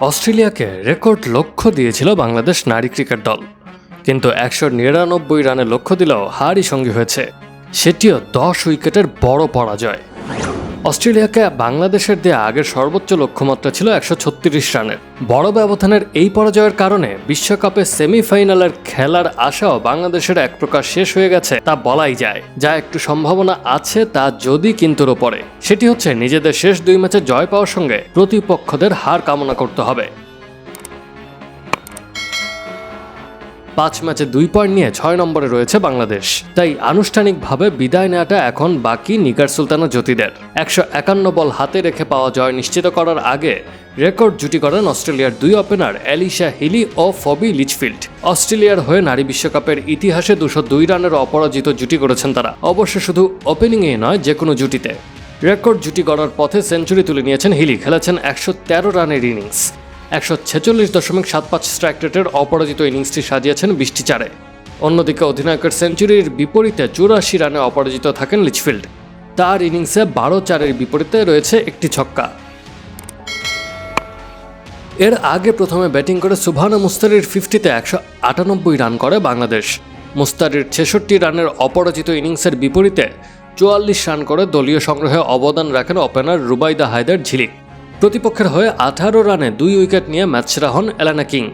অস্ট্রেলিয়াকে record লক্ষ্য দিয়েছিল বাংলাদেশ নারী ক্রিকেট দল। কিন্তু একশো নিরানব্বই রানে লক্ষ্য দিলেও হারই সঙ্গী হয়েছে। সেটিও দশ উইকেটের বড় পরাজয়। অস্ট্রেলিয়াকে বাংলাদেশের দেয়া আগের সর্বোচ্চ লক্ষ্যমাত্রা ছিল একশো ছত্রিশ রানের। বড় ব্যবধানের এই পরাজয়ের কারণে বিশ্বকাপে সেমিফাইনালের খেলার আশাও বাংলাদেশের এক প্রকার শেষ হয়ে গেছে, তা বলাই যায়। যা একটু সম্ভাবনা আছে, তা যদি কিন্তুর ওপরে। সেটি হচ্ছে নিজেদের শেষ দুই ম্যাচে জয় পাওয়ার সঙ্গে প্রতিপক্ষদের হার কামনা করতে হবে। পাঁচ ম্যাচে দুই পয়েন্ট নিয়ে ছয় নম্বরে রয়েছে বাংলাদেশ। তাই আনুষ্ঠানিকভাবে বিদায় নেওয়াটা এখন বাকি নিগার সুলতানা জ্যোতিদের। একশো একান্ন বল হাতে রেখে পাওয়া জয় নিশ্চিত করার আগে রেকর্ড জুটি করেন অস্ট্রেলিয়ার দুই ওপেনার অ্যালিশা হিলি ও ফবি লিচফিল্ড। অস্ট্রেলিয়ার হয়ে নারী বিশ্বকাপের ইতিহাসে দুশো দুই রানের অপরাজিত জুটি করেছেন তারা। অবশ্য শুধু ওপেনিংয়ে নয় যে কোনো জুটিতে। রেকর্ড জুটি গড়ার পথে সেঞ্চুরি তুলে নিয়েছেন হিলি, খেলেছেন একশো তেরো রানের ইনিংস। একশো ছেচল্লিশ দশমিক সাত পাঁচ স্ট্রাইক রেটের অপরাজিত ইনিংসটি সাজিয়েছেন বৃষ্টি চারে। অন্যদিকে অধিনায়কের সেঞ্চুরির বিপরীতে চুরাশি রানে অপরাজিত থাকেন লিচফিল্ড। তার ইনিংসে বারো চারের বিপরীতে রয়েছে একটি ছক্কা। এর আগে প্রথমে ব্যাটিং করে সুভানা মুস্তারির ফিফটিতে একশো আটানব্বই রান করে বাংলাদেশ। মুস্তারির ছেষট্টি রানের অপরাজিত ইনিংসের বিপরীতে চুয়াল্লিশ রান করে দলীয় সংগ্রহে অবদান রাখেন ওপেনার রুবাইদা হায়দার ঝিলিক। প্রতিপক্ষের হয়ে আঠারো রানে দুই উইকেট নিয়ে ম্যাচ সেরা হন এলানা কিং।